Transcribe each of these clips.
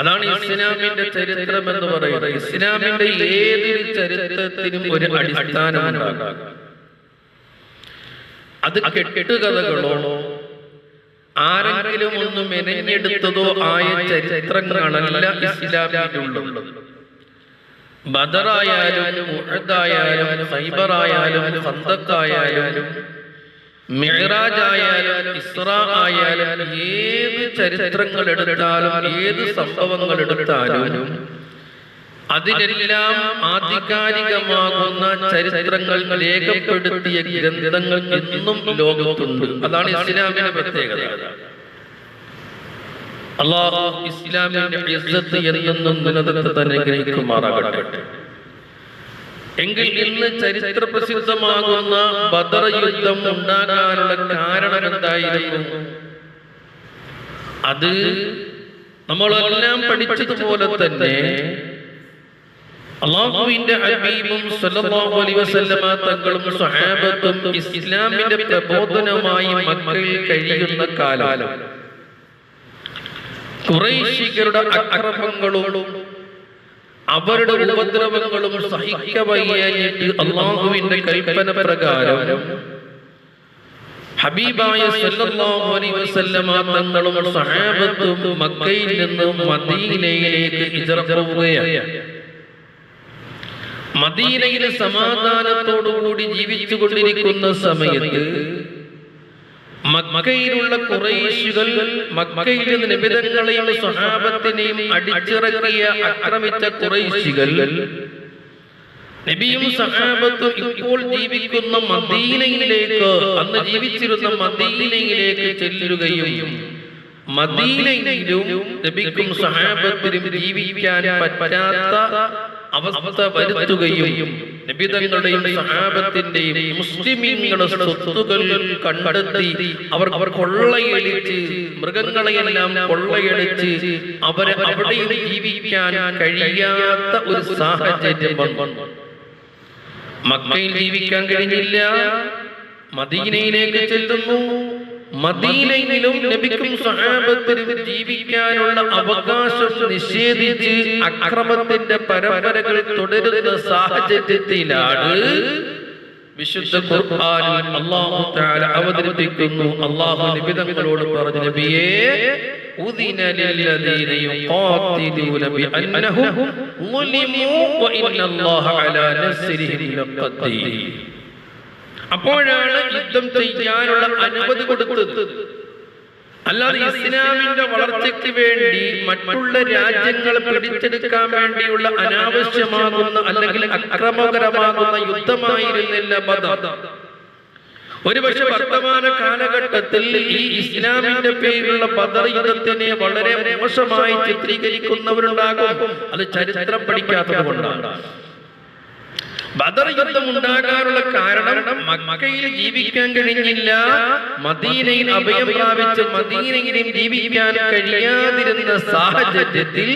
അതാണ് ഇസ്ലാമിന്റെ ചരിത്രം എന്ന് പറയുന്നത്. ഇസ്ലാമിന്റെ ഏതൊരു ചരിത്രത്തിനും ഒരു അടിസ്ഥാനമുണ്ടാകാം. അത് കെട്ടുകഥകളോ ആരെങ്കിലും ഒന്ന് മെനഞ്ഞെടുത്തതോ ആയ ചരിത്രങ്ങളല്ല ഇസ്ലാമിലുള്ളത് ബദറായാലും മുഹദായാലും സൈബറായാലും മിഹ്റാജായാലും ഇസ്രാ ആയാലും ഏത് ചരിത്രങ്ങൾ എടുത്താലും ഏത് സംഭവങ്ങൾ എടുത്താലും അതിനെല്ലാം ആധികാരികമാകുന്ന ചരിത്രങ്ങൾ രേഖപ്പെടുത്തിയ ഗ്രന്ഥങ്ങൾ എന്നും ലോകത്തുണ്ട്. അതാണ് ഇസ്ലാമിന്റെ പ്രത്യേകത. അള്ളാഹു ഇസ്ലാമിന്റെ എന്നും നിലനിർത്തി തന്നെ ഗ്രഹിക്കുമാറാകട്ടെ. എങ്കിൽ ഇന്ന് ചരിത്ര പ്രസിദ്ധമാകുന്ന ബദർ യുദ്ധം ഉണ്ടാകാനുള്ള കാരണം എന്തായിരുന്നു? അത് നമ്മളെല്ലാം പഠിച്ചതുപോലെ തന്നെ അള്ളാഹുവിന്റെ ഹബീബും സല്ലല്ലാഹു അലൈഹി വസല്ലമ തങ്ങളും സ്വഹാബത്തും ഇസ്ലാമിന്റെ പ്രബോധനമായി മക്കയിൽ കഴിയുന്ന കാലം. ഖുറൈശികളുടെ അക്രമങ്ങളും അവരുടെ ഉപദ്രവങ്ങളും സഹിക്കവയ്യായിട്ട് അള്ളാഹുവിന്റെ കൽപ്പന പ്രകാരം ഹബീബായ സല്ലല്ലാഹു അലൈഹി വസല്ലമ തങ്ങളും സഹാബത്തും മക്കയിൽ നിന്നും മദീനയിലേക്ക് ഹിജ്റ പോവുകയാണ്. മദീനയിലെ സമാധാനത്തോടുകൂടി ജീവിച്ചു കൊണ്ടിരിക്കുന്ന സമയത്ത് മക്കയിലുള്ള കുറേശുകൾ മക്കയിലെ നിബിതങ്ങളെയും സ്വഹാബത്തിനെയും അടിച്ചിറക്കിയ അക്രമിച്ച കുറേശികൾ നബിയും സഹാബത്തും ഇപ്പോൾ ജീവിക്കുന്ന മദീനയിലേക്ക് അന്ന് ജീവിച്ചിരുന്ന മദീനയിലേക്ക് ചെല്ലുകയും മദീനയിലും നബിക്കും സഹാബത്തിനും ജീവിക്കാൻ പറ്റാത്ത അവസ്ഥ വരുത്തുകയും നബിതങ്ങളുടെയും സഹാബത്തിന്റെയും മുസ്ലിമീങ്ങളുടെ സ്വത്തുകൾ കണ്ടെത്തി അവർ അവർ കൊള്ളയടിച്ച് മൃഗങ്ങളെയെല്ലാം കൊള്ളയടിച്ച് അവരെ അവിടെയും ജീവിക്കാൻ കഴിയാത്ത ഒരു സാഹചര്യം വന്നു. മക്കയിൽ ജീവിക്കാൻ കഴിഞ്ഞില്ല. മദീനയിലേക്ക് ചെല്ലുന്നു. മദീനയിലും നബിക്കും സഹാബത്തിനും ജീവിക്കാനുള്ള അവകാശം നിഷേധിച്ച് അക്രമത്തിന്റെ പരമ്പരകൾ തുടരുന്ന സാഹചര്യത്തിലാണ് വിശുദ്ധ ഖുർആനിൽ അല്ലാഹു തആല അവതരിപ്പിക്കുന്നു. അല്ലാഹു നിബിതങ്ങളോട് പറഞ്ഞു നബിയേ ഉദിന ലില്ലദീന യുഖാതിലൂന ബിഅന്നഹും ളുലിമു വഇന്നല്ലാഹ അലാ നസ്രിഹിം ലഖദീർ അപ്പോഴാണ് യുദ്ധം ചെയ്യാനുള്ള അനുമതി കൊടുത്തത്. അല്ലാതെ ഇസ്ലാമിന്റെ വളർച്ചയ്ക്ക് വേണ്ടി മറ്റുള്ള രാജ്യങ്ങൾ പിടിച്ചെടുക്കാൻ വേണ്ടിയുള്ള അനാവശ്യമാകുന്ന അല്ലെങ്കിൽ അക്രമകരമാകുന്ന യുദ്ധമായിരുന്നില്ല ബദർ ഒരുപക്ഷെ വർത്തമാന കാലഘട്ടത്തിൽ ഈ ഇസ്ലാമിന്റെ പേരിലുള്ള ബദർ യുദ്ധത്തിനെ വളരെ മോശമായി ചിത്രീകരിക്കുന്നവരുണ്ടാകും. അത് ചരിത്രം പഠിക്കാത്തത് കൊണ്ടാണ്. ബദർ യുദ്ധം ഉണ്ടാകാനുള്ള കാരണം മക്കയിൽ ജീവിക്കാൻ കഴിഞ്ഞില്ല മദീനയിൽ അഭയം പ്രാപിച്ച് മദീനയിലും ജീവിക്കാൻ കഴിയാതിരുന്ന സാഹചര്യത്തിൽ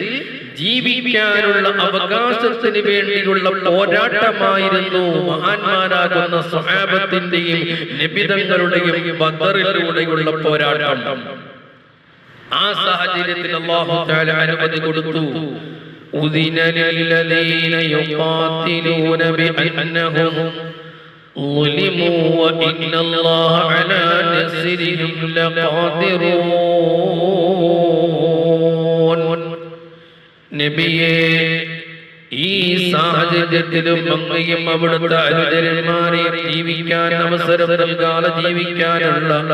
ജീവിക്കാനുള്ള അവകാശത്തിന് വേണ്ടിയുള്ള പോരാട്ടമായിരുന്നു മഹാന്മാരാകുന്ന സ്വഹാബത്തിന്റെയും നിബിതങ്ങളുടെയും ബദറിലൂടെയുള്ള പോരാട്ടം. ആ സാഹചര്യത്തിൽ അനുമതി കൊടുത്തു. أذن للذين يقاتلون بأنهم ظلموا وإن الله على نصرهم لقادرون നബിയെ ഈ സാഹചര്യത്തിലും അങ്ങയും അവിടുത്തെ അനുചരന്മാരെ ജീവിക്കാൻ അവസരം നൽകാതെ ജീവിക്കാനുള്ള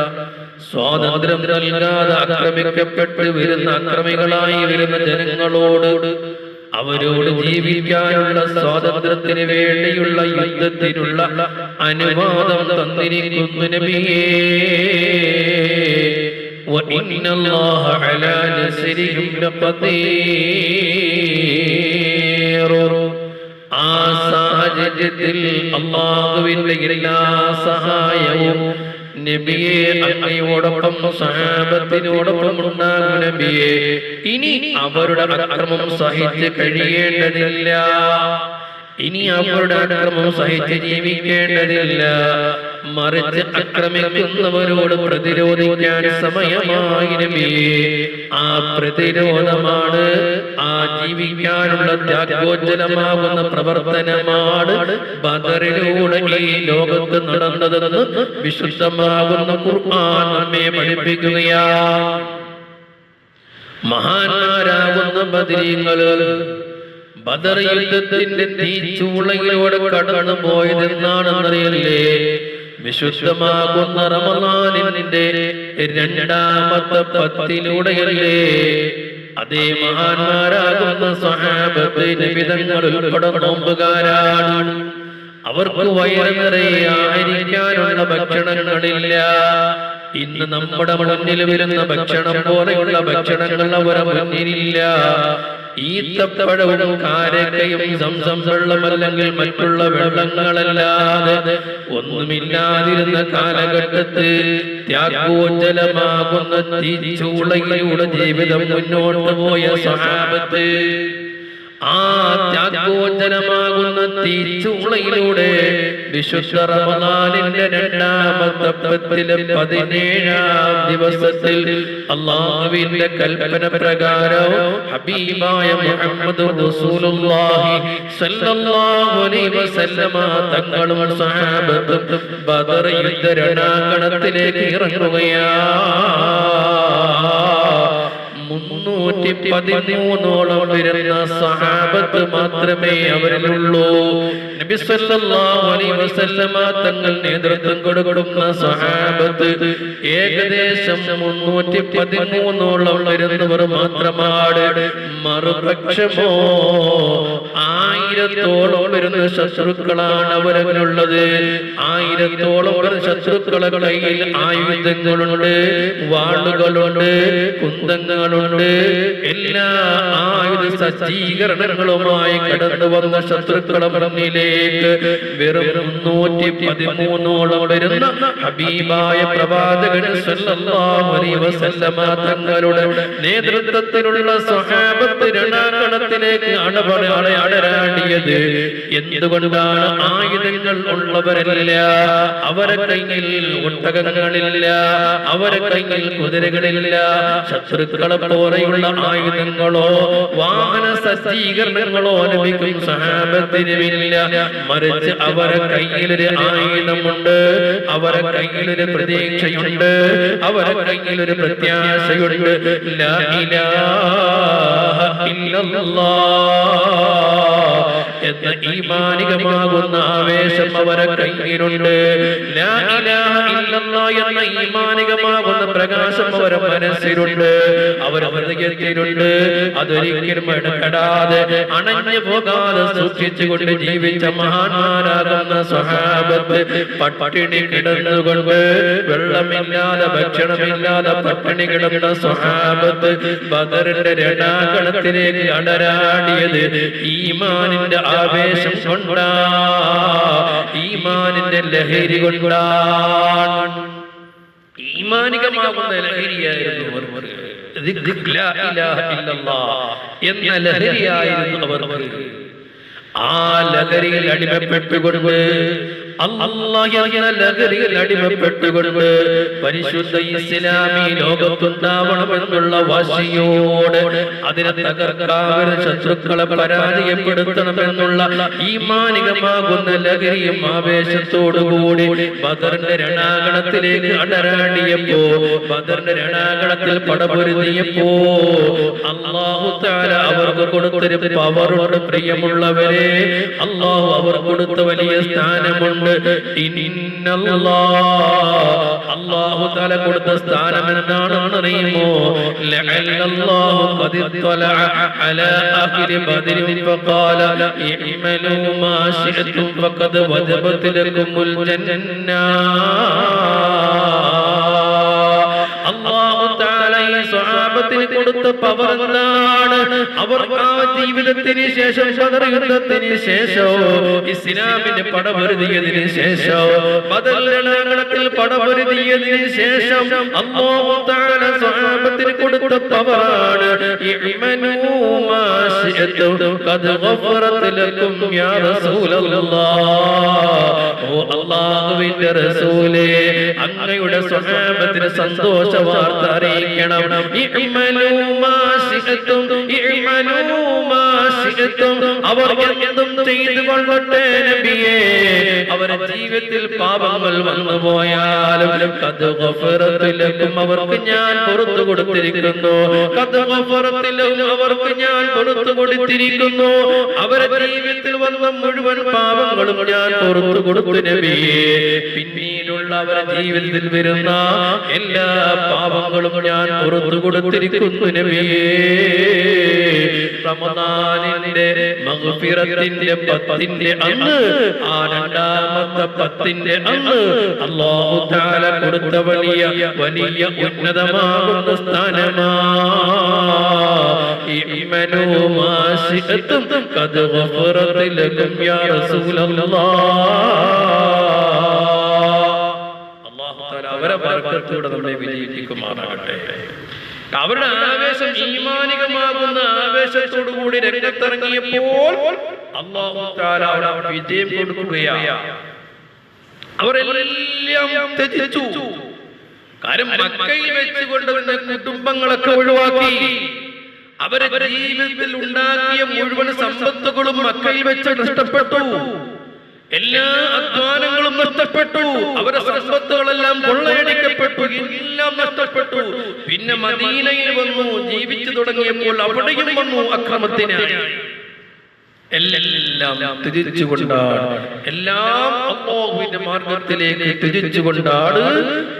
സ്വാതന്ത്ര്യം നൽകാതെ ആക്രമിക്കപ്പെട്ട് വരുന്ന അക്രമികളായി വരുന്ന ജനങ്ങളോട് അവരോട് ജീവിക്കാനുള്ള സ്വാതന്ത്ര്യത്തിന് വേണ്ടിയുള്ള യുദ്ധത്തിനുള്ള അനുവാദം തന്നിരിക്കുന്നു നബിയേ وإن الله على نصرهم لقدير ആ സാഹചര്യത്തിൽ അള്ളാഹുവിന്റെ എല്ലാ സഹായവും നബിയെ അങ്ങയോടൊപ്പം സഹാബത്തിനോടൊപ്പം ഉണ്ടാകും നബിയെ. ഇനി അവരുടെ അക്രമം സഹിച്ച് കഴിയേണ്ടതില്ല. ഇനി അവരുടെ അക്രമം സഹിച്ച് ജീവിക്കേണ്ടതില്ല. മറിച്ച് ആക്രമിക്കുന്നവരോട് പ്രതിരോധിക്കാൻ സമയമായി ആ പ്രതിരോധമാണ് ആ ജീവിക്കാനുള്ള ത്യാഗോജ്ജലമാകുന്ന പ്രവർത്തനമാണ് ബദറിലൂടെ ഈ ലോകത്ത് നടന്നതെന്ന് വിശുദ്ധമാകുന്ന ഖുർആൻ നമ്മെ പഠിപ്പിക്കുകയാണ്. മഹാന്മാരാകുന്ന ബദരീങ്ങൾ ബദർ യുദ്ധത്തിന്റെ തീച്ചൂളയിലൂടെ കടന്നു പോയതെന്നാണെന്നറിയില്ലേ വിശുദ്ധമാകുന്ന റമദാനിന്റെ രണ്ടാമത്തെ പത്തിലൂടെയല്ലേ അതേ മഹാന്മാരാകുന്ന സഹാബത്ത് നിബിതങ്ങൾ ഉൾപ്പെടെ അവർക്ക് വയറ് നിറയെ ആയിരിക്കാനുള്ള ഭക്ഷണങ്ങളില്ല. ഇന്ന് നമ്മുടെ മുന്നിൽ വരുന്ന ഭക്ഷണം പോലെയുള്ള ഭക്ഷണങ്ങൾ അവരെ മുന്നിലില്ല. ഈത്തപ്പഴവും കാരക്കയും സംസം വെള്ളമല്ലെങ്കിൽ മറ്റുള്ള വെള്ളങ്ങളല്ലാതെ ഒന്നുമില്ലാതിരുന്ന കാലഘട്ടത്ത് ത്യാഗോജ്ജലമാകുന്ന തീച്ചൂളയിലൂടെ ജീവിതം മുന്നോട്ട് പോയ സഹാബത്ത് ആ ത്യാഗോചനമാകുന്ന തീച്ചൂളയിലൂടെ വിശുദ്ധ റമദാനിന്റെ പതിനേഴാം ദിവസത്തിൽ അള്ളാഹുവിന്റെ കൽപ്പന ഹബീബായ റസൂലുള്ളാഹി അലൈഹി വസല്ലമ തങ്ങളും സഹാബത്തും ബദർ യുദ്ധ ഇറങ്ങുകയാണ് മുന്നൂറ്റി പതിമൂന്നോളം വരുന്ന സഹാബത്ത് മാത്രമേ അവരിലുള്ളൂ. നബി സല്ലല്ലാഹു അലൈഹി വസല്ലമ തങ്ങൾ നേതൃത്വം കൊടുക്കുന്ന സഹാബത്ത് ഏകദേശം മുന്നൂറ്റി പതിമൂന്നോളം വരുന്നവർ മാത്രമാണ്. മറുപക്ഷമോ ആയിരത്തോളം വരുന്ന ശത്രുക്കളാണ് അവരവരുള്ളത് ആയിരത്തോളം വരുന്ന ശത്രുക്കളെ കയ്യിൽ ആയുധങ്ങളുണ്ട് വാളുകളുണ്ട് കുന്തങ്ങളുണ്ട്. എല്ലാ ആയുധ സജ്ജീകരണങ്ങളുമായി കടന്നു വന്ന ശത്രുക്കളെ മുന്നിലേക്ക് വെറും മുന്നൂറ്റി പതിമൂന്നോളം വരുന്ന ഹബീബായ പ്രവാചകൻ തങ്ങളുടെ നേതൃത്വത്തിലുള്ള സ്വഹാബത്ത് രണാങ്കണത്തിലേക്ക് അണപടയാളെ അടരാടിയത് എന്തുകൊണ്ടാണ് ആയുധങ്ങൾ ഉള്ളവരല്ല? അവരെ കയ്യിൽ ഒട്ടകങ്ങളില്ല. അവരെ കയ്യിൽ കുതിരകളില്ല. ശത്രുക്കളെ പോലെയുള്ള ആയുധങ്ങളോ വാഹന സജ്ജീകരണങ്ങളോ ലഭിക്കും സഹാബത്തിനുമില്ല മറിച്ച് അവരെ കയ്യിലൊരു ആയുധമുണ്ട്. അവരെ കയ്യിലൊരു പ്രതീക്ഷയുണ്ട്. അവരെ കയ്യിലൊരു പ്രത്യാശയുണ്ട്. ലാ ഇലാഹ ഇല്ലല്ലാഹ് എന്ന ഈമാനികമാകുന്ന ആവേശം അവരെ കയ്യിലുണ്ട്. എന്ന ഈമാനികമാകുന്ന പ്രകാശം അവരെ മനസ്സിലുണ്ട്. അവർ ഹൃദയത്തിലുണ്ട്. അതൊരിക്കലും ഇടപെടാതെ അണഞ്ഞു പോകാതെ സൂക്ഷിച്ചുകൊണ്ട് ജീവിച്ച മഹാന്മാരാകുന്ന സ്വഹാബത്ത് പട്ടിണി കിടന്നുകൊണ്ട് വെള്ളമില്ലാതെ ഭക്ഷണമില്ലാതെ പട്ടിണി കിടന്ന സ്വഹാബത്ത് ബദറിന്റെ രണാകണത്തിലേക്ക് അടരാടിയത് ഈമാനിന്റെ ആവേശം കൊണ്ടാ ഈമാനിന്റെ ലഹരി കൊണ്ടാണ് ഈമാനികമാകുന്ന എന്ന ലഹരിയായിരുന്നു അവർ. ആ ലഹരിയിൽ അടിമപ്പെട്ടുകൊണ്ട് അല്ലാഹ് എന്ന ലഹരിയിൽ അടിമപ്പെട്ടുകൊണ്ട് പരിശുദ്ധ ഇസ്ലാമി ലോകത്തുണ്ടാവണമെന്നുള്ള വാശിയോട് അതിനെ തകർക്കാവുന്ന ശത്രുക്കളെ പരാജയപ്പെടുത്തണമെന്നുള്ള ഈ മാനികമാകുന്ന ലഹരിയും ആവേശത്തോടുകൂടി ബദറിന്റെ രണാകണത്തിലേക്ക് അടരാടിയപ്പോ ബദറിന്റെ രണാകണത്തിൽ പടപൊരുതിയപ്പോ അള്ളാഹു താര അവർക്ക് കൊടുത്തൊരു പവറുണ്ട് പ്രിയമുള്ളവരെ. അള്ളാഹു അവർ കൊടുത്ത വലിയ സ്ഥാനമുണ്ട്. അള്ളാഹു താല കൊടുത്ത സ്ഥാനം എന്താണെന്ന് അറിയുമോ? അള്ളാഹു താല ഈ സ്വഹാബത്ത് കൊടുത്ത പവർ അവർ ആ ജീവിതത്തിന് ശേഷം ബദർ യുദ്ധത്തിന് ശേഷം ഇസ്ലാമിന് പടപൊരുതിയതിന് ശേഷം ബദർ രണാങ്കണത്തിൽ പടപൊരുതിയതിന് ശേഷം അല്ലാഹു തആല സ്വഹാബത്തിന് കൊടുത്ത പവറാണ് ഇഅ്മനൂ മാ ശിഅ്തും ഖദ് ഗഫറത് ലക്കും യാ റസൂലല്ലാഹ് ഓ അല്ലാഹുവിന്റെ റസൂലേ അങ്ങയുടെ സ്വഹാബത്തിന് സന്തോഷ വാർത്ത അറിയിക്കണം. മാ ശിഅ്തും അവർ എന്തും ചെയ്തു കൊള്ളട്ടെ നബിയേ. അവരെ ജീവിതത്തിൽ പാപങ്ങൾ വന്നു പോയാലും അവർക്ക് ഞാൻ പുറത്തു കൊടുത്തിരിക്കുന്നു. അവർക്ക് ഞാൻ പുറത്തു കൊടുത്തിരിക്കുന്നു. അവരെ ജീവിതത്തിൽ വന്ന മുഴുവൻ പാപങ്ങളും ഞാൻ പുറത്തു കൊടുത്തു നബിയേ. പിന്നീടുള്ള അവരുടെ ജീവിതത്തിൽ വരുന്ന എല്ലാ പാപങ്ങളും ഞാൻ പുറത്തു കൊടുത്തിരിക്കുന്നു നബിയേ. റമദാനിന്റെ മഗ്ഫിറത്തിന്റെ പത്തിന്റെ അന്ന് ആ രണ്ടാമത്തെ പത്തിന്റെ അന്ന് അല്ലാഹു തആല കൊടുത്ത വലിയ വലിയ ഉന്നതമാകുന്ന സ്ഥാനമാ. ഇഅ്മനൂ മാ ശിഅ്തും ഖദ് ഗഫറത് ലക്കും യാ റസൂലല്ലാഹ് അവരെ ബർക്കത്തോടെ നമ്മളെ വിജയിപ്പിക്കുമാറാകട്ടെ. അവരുടെ ആവേശം ഈമാനികമാകുന്ന ആവേശത്തോടു കൂടി രംഗത്തിറങ്ങിയപ്പോൾ വിജയം കൊടുക്കുകയാണ്. അവരെല്ലാം ത്യജിച്ചു. മക്കയിൽ വെച്ചുകൊണ്ട് കുടുംബങ്ങളൊക്കെ ഒഴിവാക്കി. അവരെ ജീവിതത്തിൽ ഉണ്ടാക്കിയ മുഴുവൻ സമ്പത്തുകളും മക്കയിൽ വെച്ച് നഷ്ടപ്പെട്ടു. എല്ലാ അധ്വാനങ്ങളും നഷ്ടപ്പെട്ടു അവരുടെ സമ്പത്തുകളെല്ലാം കൊള്ളയടിക്കപ്പെട്ടു എല്ലാം നഷ്ടപ്പെട്ടു പിന്നെ മദീനയിൽ വന്നു ജീവിച്ചു തുടങ്ങിയപ്പോൾ അവിടെയും വന്നു അക്രമത്തിനായി എല്ലാം തിരിച്ചുകൊണ്ടാണ് എല്ലാം അള്ളാഹുവിന്റെ മാർഗത്തിലേക്ക് തിരിച്ചുകൊണ്ടാണ്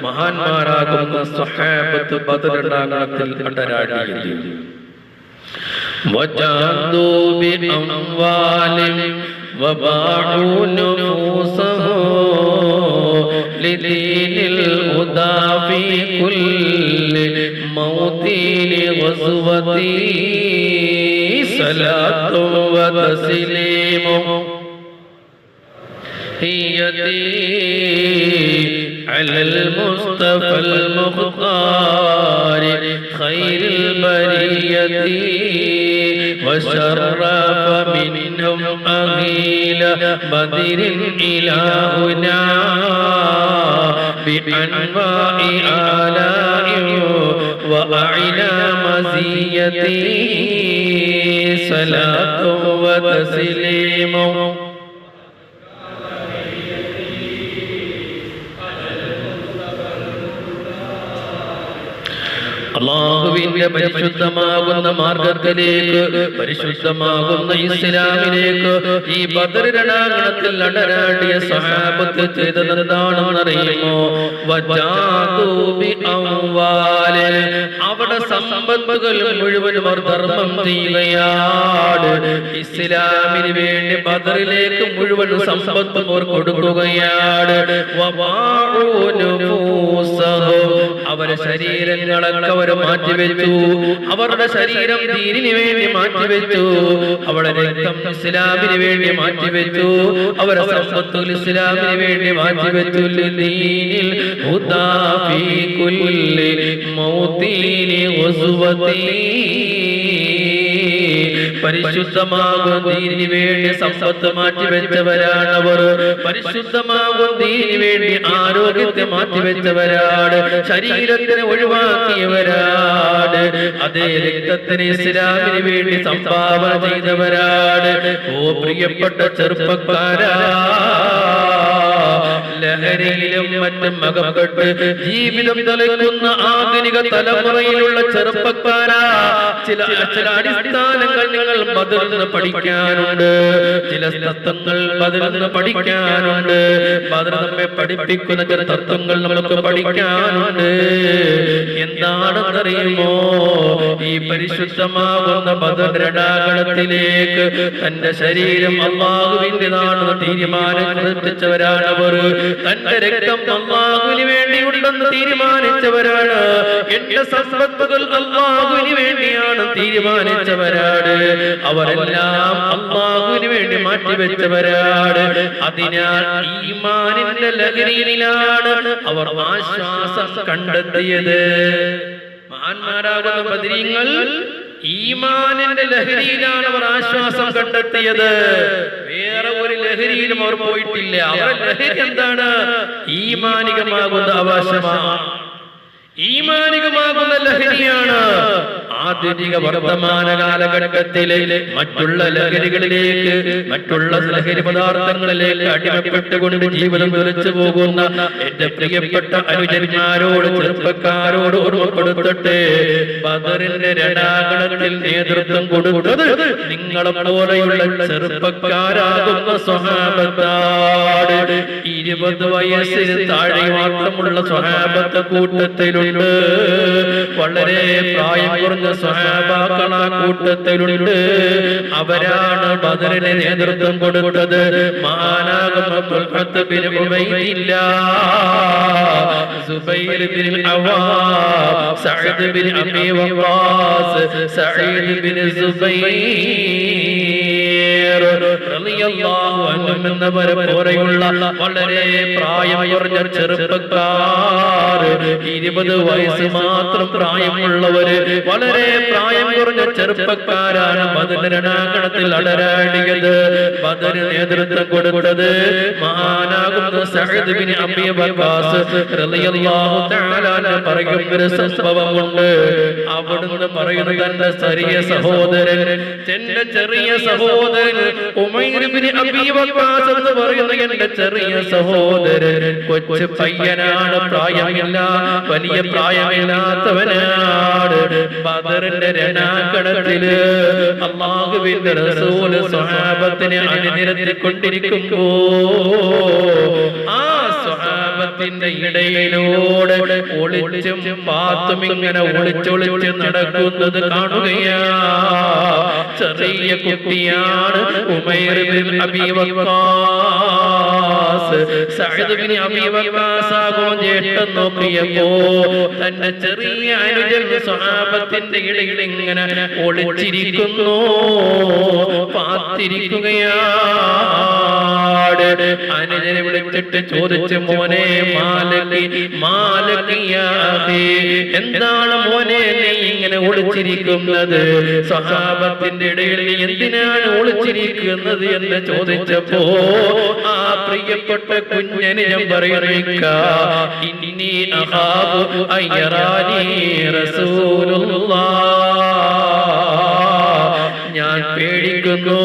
മഹാന്മാരാകുന്ന സഹാബത്ത് ബദറിനാകത്തിൽ അടരാടിയത് وجاهدوا بأموالهم وباعوا نفوسهم لدين الهدى في كل موطن غزوتي. صلاة وتسليم هيتي على المصطفى المختار خير البرية وشرف منهم قليلا بدر إلهنا بأنواع آلائه وأعلى مزيته صلاة وتسليمه അള്ളാഹുവിന്റെ പരിശുദ്ധമാകുന്ന മാർഗത്തിലേക്ക് പരിശുദ്ധമാകുന്ന ഇസ്ലാമിലേക്ക് ഈ ബദർ രണാങ്കണത്തിൽ അടരാടിയ സഹാബത്ത് ചെയ്തതെന്താണെന്ന് അറിയുമോ. അവിടെ സമ്പത്തുകൾ മുഴുവനും അവർ ധർമ്മം ചെയ്യുകയാണ് ഇസ്ലാമിന് വേണ്ടി ബദറിലേക്ക് മുഴുവൻ സമ്പത്തും അവർ കൊടുക്കുകയാണ്. അവരെ ശരീരങ്ങളൊക്കെ അവർ മാറ്റിവെച്ചു. അവരുടെ ശരീരം ദീനിന് വേണ്ടി മാറ്റിവെച്ചു. അവരുടെ രക്തം ഇസ്ലാമിന് വേണ്ടി മാറ്റിവെച്ചു. അവരുടെ സമ്പത്തുകൾ ഇസ്ലാമിന് വേണ്ടി മാറ്റിവെച്ചു. ദീനിൽ പരിശുദ്ധമാകും ദീനിന് വേണ്ടി സമ്പത്ത് മാറ്റിവെച്ചവരാണ് അവർ. പരിശുദ്ധമാകും ദീനിന് വേണ്ടി ആരോഗ്യത്തെ മാറ്റിവെച്ചവരാണ്. ശരീരത്തിന് ഒഴിവാക്കിയവരാണ്. അതേ രക്തത്തിന് ഇസ്ലാമിന് വേണ്ടി സംഭാവന ചെയ്തവരാണ്. ഓ പ്രിയപ്പെട്ട ചെറുപ്പക്കാരാ. ലഹരിയിലും മറ്റും മകപ്പെട്ട് ജീവിതം തലയ്ക്കുന്ന ആധുനിക തലമുറയിലുള്ള ചെറുപ്പക്കാരാ. ചില ചില അടിസ്ഥാനങ്ങൾ നിങ്ങൾ ബദർന്ന് പഠിക്കാനുണ്ട്. ചില തത്വങ്ങൾ ബദർന്ന് പഠിക്കാനുണ്ട്. നമ്മെ പഠിപ്പിക്കുന്ന ചില തത്വങ്ങൾ നമുക്ക് പഠിക്കാനുണ്ട്. എന്താണെന്നറിയുമോ? ഈ പരിശുദ്ധമാകുന്ന ബദരണാകണത്തിലേക്ക് തന്റെ ശരീരം അമ്മാവിന്റെതാണെന്ന് തീരുമാനം അവർ തന്റെ രക്തം അള്ളാഹുവിന് വേണ്ടിയുണ്ടെന്ന് തീരുമാനിച്ചവരാണ്. എന്റെ സമ്പത്തുകൾ അള്ളാഹുവിന് വേണ്ടിയാണ് തീരുമാനിച്ചവരാണ്. അവരെല്ലാം അള്ളാഹുവിന് വേണ്ടി മാറ്റിവെച്ചവരാണ്. അതിനാൽ ഈമാനിന്റെ ലഹരിയിലാണ് അവർ ആശ്വാസം കണ്ടെത്തിയത്. മഹാന്മാരാകുന്ന ബദരീങ്ങൾ ഈമാനിന്റെ ലഹരിയിലാണ് അവർ ആശ്വാസം കണ്ടെത്തിയത്. ലഹരിയിലും അവർ പോയിട്ടില്ല. അവരുടെ ലഹരി എന്താണ്? ഈമാനികമാകുന്ന അവകാശമാണ്. ഈമാനികമാകുന്ന ലഹരിയാണ് ആധുനിക വർത്തമാന കാലഘട്ടത്തിലെ മറ്റുള്ള ലഹരികളിലേക്ക് മറ്റുള്ള ലഹരി പദാർത്ഥങ്ങളിലേക്ക് അടിമപ്പെട്ടുകൊണ്ട് ജീവിതം തുലച്ചു പോകുന്ന എന്റെ പ്രിയപ്പെട്ട അനുജന്മാരോട് ചെറുപ്പക്കാരോട് ഓർമ്മപ്പെടുത്തട്ടെ. ബദറിന്റെ രണാകളത്തിൽ നേതൃത്വം കൊടുത്തത് നിങ്ങളെ പോലെയുള്ള ചെറുപ്പക്കാരാകുന്ന സ്വഹാബത്താട്. ഇരുപത് വയസ്സിന് താഴെ മാത്രമുള്ള സ്വഹാബത്ത കൂട്ടത്തിലുണ്ട്. വളരെ പ്രായം കുറഞ്ഞ സ്വഹാബാക്കൾ ആ കൂട്ടത്തിലുണ്ട് അവരാണ് ബദറിന് നേതൃത്വം കൊടുത്തത്. സഅദ് വളരെ പ്രായം കുറഞ്ഞ ചെറുപ്പക്കാർ ഇരുപത് വയസ്സ് മാത്രം പ്രായമുള്ളവര് വളരെ പ്രായം കുറഞ്ഞ ചെറുപ്പക്കാരാണ് ബദരണാകണത്തിൽ അടരാടിയത്. ബദര് നേതൃത്വം കൊടുത്തത് അവിടുന്ന് പറയുന്നത് തന്റെ ചെറിയ സഹോദരൻ എന്റെ ചെറിയ സഹോദരൻ വഖാസ് എന്ന് പറയുന്ന ചെറിയ സഹോദരൻ. കൊച്ചു പയ്യനാണ് പ്രായമില്ല വലിയ പ്രായമില്ലാത്തവനാണ്. ബദറിന്റെ രണാങ്കണത്തിൽ അള്ളാഹുവിന്റെ റസൂൽ സ്വഹാബത്തിനെ അണിനിരത്തിക്കൊണ്ടിരിക്കുമ്പോ ആ സ്വഹാബത്തിന്റെ ഇടയിലൂടെ ഒളിച്ചും പാത്തും ഇങ്ങനെ ഒളിച്ചൊളിച്ച് നടക്കുന്നത് കാണുകയാ ചെറിയ കുട്ടിയാണ് Umair bin Abi Waqqas Saad bin Abi Waqqas ആകും ജേട്ടൻ നോക്കിയപ്പോ തന്റെ ചെറിയ അനുജൻ സ്വഹാബത്തിന്റെ ഇടയിൽ ഇങ്ങനെ ഒളിച്ചിരിക്കുന്നു. പാത്തിരിക്കുകയാണ് അനുജനെ വിളിച്ചിട്ട് ചോദിച്ചു മോനെ മാലകി മാലകിയാതെ എന്താണ് മോനെ നീ ഇങ്ങനെ ഒളിച്ചിരിക്കുന്നത്? സഹാബത്തിന്റെ ഇടയിൽ നീ എന്തിനാണ് ഒളിച്ചിരിക്കുന്നത്? എന്ന് ചോദിച്ചപ്പോ ആ പ്രിയപ്പെട്ട കുഞ്ഞന് ഞാൻ പറയുക ഇനി അഹാബു അയ്യറാനി റസൂലുള്ളാഹ് പേടിക്കുന്നു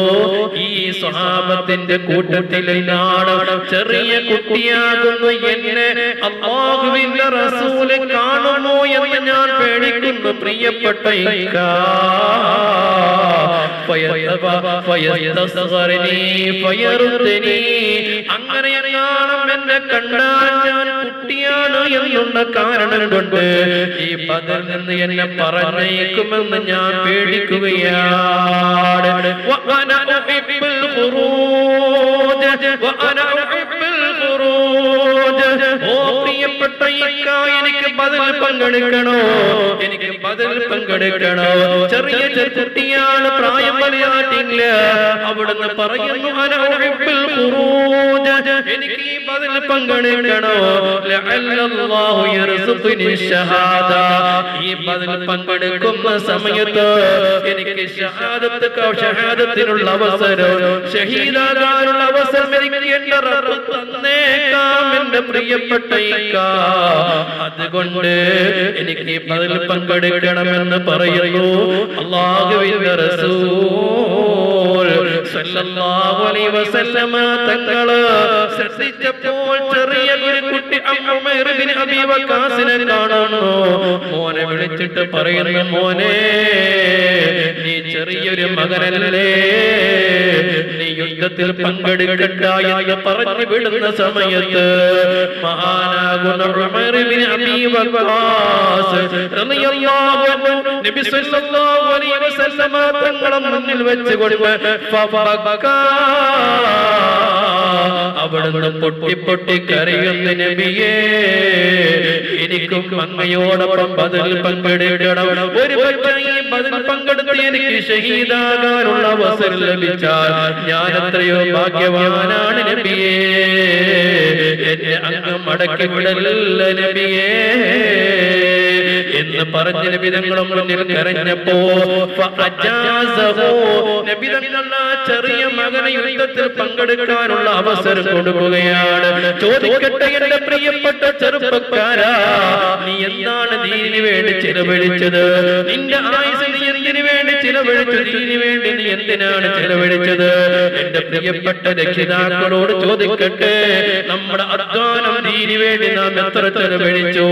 ഈ സ്വഹാബത്തിന്റെ കൂട്ടത്തിലാണ് ചെറിയ കുട്ടിയാകുന്നു എന്നെ അള്ളാഹുവിന്റെ റസൂൽ കാണുമോ എന്ന് ഞാൻ പേടിക്കുന്നു പ്രിയപ്പെട്ട ഇക്കാ. ഫയതബ- ഫയസ്തസ്ഗറനി ഫയറുദ്ദനി. അങ്ങനെ കാണും എന്നെ കണ്ടാൽ ഞാൻ കുട്ടിയാണ് എന്നുള്ള കാരണം കൊണ്ട് ഈ പതിൽ നിന്ന് എന്നെ പറഞ്ഞേക്കുമെന്ന് ഞാൻ പേടിക്കുകയാണ് وانا احب الخروج وانا ആണ് പ്രിയപ്പെട്ട എനിക്ക് ബദൽ പങ്കെടുക്കണോ? എനിക്ക് ബദൽ പങ്കെടുക്കണോ? ചെറിയ ചെറുകുട്ടിയാണ് പ്രായം പറയാറ്റില്ല അവിടുന്ന് പറയുന്നു എനിക്ക് ഈ പതിൽ പങ്കെടുക്കണോ? ഈ ബദൽ പങ്കെടുക്കുന്ന സമയത്ത് എനിക്ക് ഷഹാദത്ത് ഷഹാദത്തിനുള്ള അവസരം ഷഹീദാകാനുള്ള അവസരം എനിക്ക് റബ്ബ് തന്നേക്കാം എന്റെ പ്രിയപ്പെട്ട അതുകൊണ്ട് എനിക്ക് പതിൽ പങ്കെടുക്കണമെന്ന് പറയുന്നു. അള്ളാഹുവിന്റെ റസൂൽ. അലൈഹി വസല്ലമ കുട്ടി ബിൻ കാണുന്നു. മോനെ വിളിച്ചിട്ട് പറയുന്നു മോനെ നീ ചെറിയൊരു മകനല്ലേ? യുദ്ധത്തിൽ പങ്കെടുക്കണ്ട എന്ന് പറഞ്ഞു വിടുന്ന സമയത്ത് മഹാനാകുന്ന മുന്നിൽ വെച്ചുകൊണ്ട് അവിടുന്ന് പൊട്ടി പൊട്ടി കരയുന്ന നബിയേ എനിക്കും അങ്ങയോടൊപ്പം ബദൽ പങ്കെടുക്കണം. ഒരു ബദൽ പങ്കെടുത്ത് എനിക്ക് ഷഹീദാകാനുള്ള അവസരം ലഭിച്ചാൽ ഞാൻ എത്രയോ ഭാഗ്യവാനാണ് നബിയേ. എന്നെ അങ്ങ് മടക്കി വിടലല്ല നബിയേ. എന്ന് പറഞ്ഞ നബിതങ്ങളും മുന്നിൽ കരഞ്ഞപ്പോ ചെറിയ മകനെ യുദ്ധത്തിൽ പങ്കെടുക്കാനുള്ള അവസരം കൊടുക്കുകയാണ്. ചോദിക്കട്ടെ എന്റെ പ്രിയപ്പെട്ട ചെറുപ്പക്കാരാ നീ എന്താണ് നീതിന് വേണ്ടി ചെലവഴിച്ചത്? നിന്റെ ആയുസ് എന്തിനു വേണ്ടി ചിലവഴിച്ചു ദീനിന് വേണ്ടി നീ എന്തിനാണ് ചിലവഴിച്ചത്? എന്റെ പ്രിയപ്പെട്ട രക്ഷിതാക്കളോട് ചോദിക്കട്ടെ. നമ്മുടെ അധ്വാനം ദീനി വേണ്ടി നാം എത്ര ചെലവഴിച്ചു?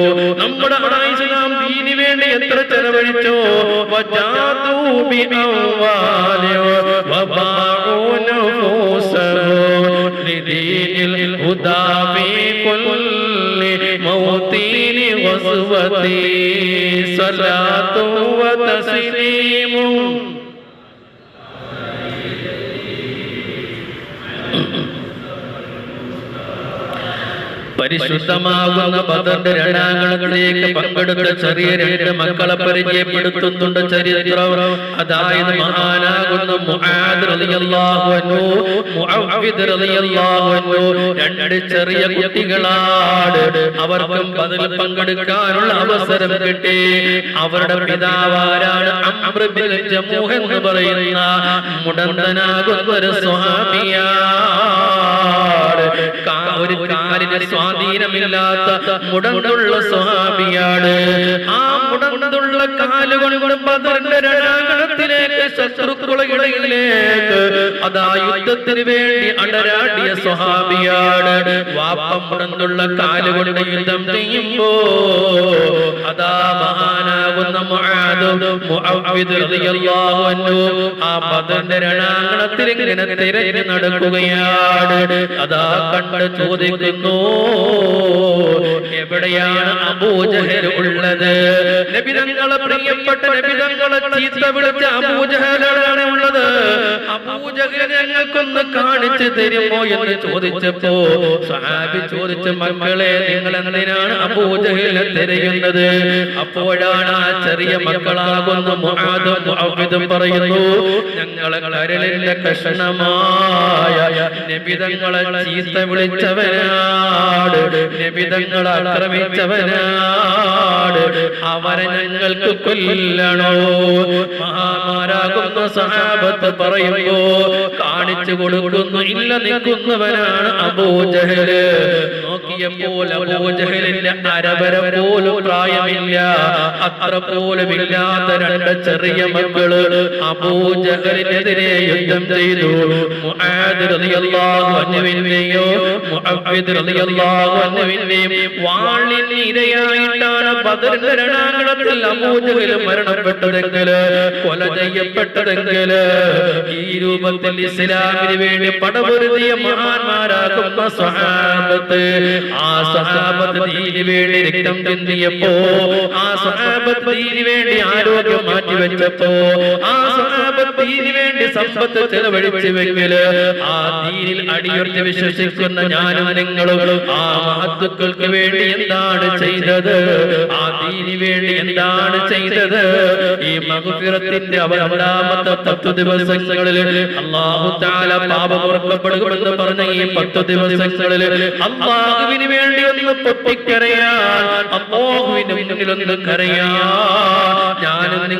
നമ്മുടെ ആയുസ് നാം ദീനി വേണ്ടി എത്ര ചെലവഴിച്ചു? ഉദാവി കൊല്ലി മൗതീൻ വസ്വതി സ്വലാത്തു വതസ്ലീമു പരിശുദ്ധമാകുന്ന ബദറിന്റെ രണാങ്കണങ്ങളിലേക്ക് പങ്കെടുത്ത ചെറിയ രണ്ട് മക്കളെ പരിചയപ്പെടുത്തുന്നുണ്ട് ചരിത്രം. അതായത് മഹാനാകുന്ന രണ്ട് ചെറിയ കുട്ടികളാണ്. അവർക്കും ബദൽ പങ്കെടുക്കാനുള്ള അവസരം കിട്ടി. അവരുടെ പിതാവാരാണ് എന്ന് പറയുന്ന മുടന്തനാകുന്ന ഒരു സ്വാമിയാണ് ഒരു കാലിന് സ്വാധീനമില്ലാത്ത മുടങ്ങുള്ള സ്വാമിയാണ് ആ മുടങ്ങുള്ള കാലുകൊണ്ട് ബദറിന്റെ ശത്രുക്കളുടെ ഇടയിലേക്ക് അതാ യുദ്ധത്തിന് വേണ്ടി അടരാടിയ സ്വഹാബിയാണ്. വാപ്പം മുടന്തുള്ള കാലുകൊണ്ട് യുദ്ധം ചെയ്യുമ്പോ അതാ മഹാനാകുന്ന ആ ബദറിന്റെ രണാങ്കണത്തിൽ ഇങ്ങനെ തിരഞ്ഞു നടക്കുകയാണ്. അതാ കണ്ട് ചോദിക്കുന്നു എവിടെയാണ് അബൂജഹൽ ഉള്ളത്? നബിതങ്ങളെ പ്രിയപ്പെട്ട നബിതങ്ങളെ ചീത്ത വിളിച്ച അബൂജഹലാണ് ഉള്ളത്. അബൂജഹൽ ഞങ്ങൾക്കൊന്ന് കാണിച്ചു തരുമോ എന്ന് ചോദിച്ചപ്പോ സഹാബി ചോദിച്ച മക്കളെ നിങ്ങൾ എന്തിനാണ് അബൂജഹലിനെ തിരയുന്നത്? അപ്പോഴാണ് ആ ചെറിയ മക്കളാകുന്ന മുഅവ്വിദും പറയുന്നു ഞങ്ങളെ കരളിന്റെ കഷണമായ നബിതങ്ങളെ ചീത്ത വിളിച്ചവനാട് നബിതങ്ങളെ ആക്രമിച്ചവനാട് അവരെ ഞങ്ങൾക്ക് കൊല്ലണോ? മഹാമാരാകുന്ന സഹാബത്ത് പറയുമ്പോ കാണിച്ചു കൊടുക്കുന്നു. ഇല്ല നിൽക്കുന്നവനാണ് അബൂജഹൽ. നോക്കിയപ്പോൾ അബൂജഹലിന്റെ അരവര പോലും പ്രായമില്ല. അത്ര പോലും ഇല്ലാത്ത രണ്ട് ചെറിയ മക്കൾ അബൂജഹലിനെതിരെ യുദ്ധം ചെയ്തു. വാളിന് ഇരയായിട്ടാണ് ബദറിന്റെ രണാങ്കണത്തിൽ അബൂജഹൽ മരണപ്പെട്ടതെങ്കിൽ കൊല ചെയ്യപ്പെട്ടതെങ്കിൽ ഈ രൂപത്തിൽ ഇസ്ലാമിന് വേണ്ടി പടപൊരുതിയ മഹാന്മാരാകുന്ന സഹാബത്ത് ആ സഹാബത്ത് നീന് വേണ്ടി രക്തം ചിന്തിയപ്പോ ആ സഹാബത്ത് നീന് വേണ്ടി ആരോഗ്യം മാറ്റി വെച്ചപ്പോ ആ സഹാബത്ത് നീന് വേണ്ടി സമ്പത്ത് ചെലവഴിച്ചുവെങ്കിൽ ആ ദീനിൽ അടിയുറച്ച് വിശ്വസിക്കുന്ന ഞാനും നിങ്ങളും ആ മഹത്തുക്കൾക്ക് വേണ്ടി എന്താണ് ചെയ്തത്? ആ നീന് വേണ്ടി എന്താണ് ചെയ്തത്? ഈ മഹുഫിറത്തിന്റെ അവരാമത്തെ പത്തു ദിവസങ്ങളിൽ അള്ളാഹു താല പാപമുറക്കപ്പെടുമെന്ന് പറഞ്ഞ ഈ പത്തു ദിവസങ്ങളിൽ അള്ളാഹുവിന് വേണ്ടി ഒന്ന് പൊട്ടിക്കരയാൻ മുന്നിൽ ഒന്ന് കരയാൻ. ഞാനും